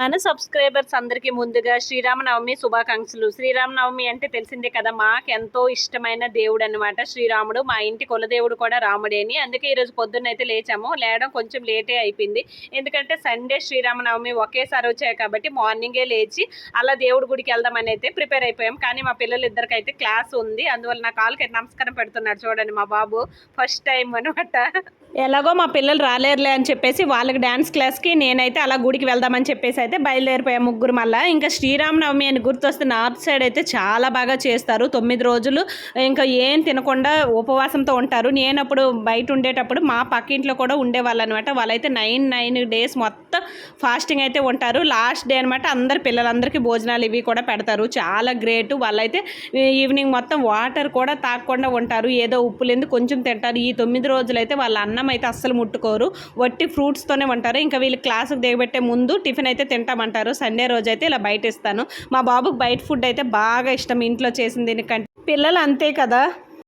మన సబ్స్క్రైబర్స్ అందరికీ ముందుగా శ్రీరామనవమి శుభాకాంక్షలు. శ్రీరామనవమి అంటే తెలిసిందే కదా మాకెంతో ఇష్టమైన దేవుడు అనమాట శ్రీరాముడు మా ఇంటి కులదేవుడు కూడా రాముడేని అందుకే ఈరోజు పొద్దున్నైతే అయితే లేచాము. లేవడం కొంచెం లేటే అయిపోయింది. ఎందుకంటే సండే శ్రీరామనవమి ఒకేసారి వచ్చాయి కాబట్టి మార్నింగే లేచి అలా దేవుడి గుడికి వెళ్దామని అయితే ప్రిపేర్ అయిపోయాం. కానీ మా పిల్లలు ఇద్దరికైతే క్లాస్ ఉంది. అందువల్ల నా కాళ్ళకి నమస్కారం పెడుతున్నాడు చూడండి మా బాబు. ఫస్ట్ టైం అనమాట ఎలాగో మా పిల్లలు రాలేరులే అని చెప్పేసి వాళ్ళకి డ్యాన్స్ క్లాస్కి నేనైతే అలా గుడికి వెళ్దామని చెప్పేసి అయితే బయలుదేరిపోయాం ముగ్గురు మళ్ళీ. ఇంకా శ్రీరామనవమి అని గుర్తొస్తే నార్త్ సైడ్ అయితే చాలా బాగా చేస్తారు. తొమ్మిది రోజులు ఇంకా ఏం తినకుండా ఉపవాసంతో ఉంటారు. నేను అప్పుడు బయట ఉండేటప్పుడు మా పక్కింట్లో కూడా ఉండేవాళ్ళు అనమాట వాళ్ళైతే నైన్ నైన్ డేస్ మొత్తం ఫాస్టింగ్ అయితే ఉంటారు. లాస్ట్ డే అనమాట అందరు పిల్లలందరికీ భోజనాలు ఇవి కూడా పెడతారు. చాలా గ్రేట్. వాళ్ళైతే ఈవినింగ్ మొత్తం వాటర్ కూడా తాగకుండా ఉంటారు. ఏదో ఉప్పు లేదు కొంచెం తింటారు. ఈ తొమ్మిది రోజులు అయితే వాళ్ళ అన్నం అయితే అస్సలు ముట్టుకోరు. వట్టి ఫ్రూట్స్తోనే ఉంటారు. ఇంకా వీళ్ళు క్లాసుకు దిగబెట్టే ముందు టిఫిన్ అయితే తింటామంటారు. సండే రోజు అయితే ఇలా బయట ఇస్తాను మా బాబుకి బయట ఫుడ్ అయితే బాగా ఇష్టం. ఇంట్లో చేసిన దీనికంటే పిల్లలు అంతే కదా.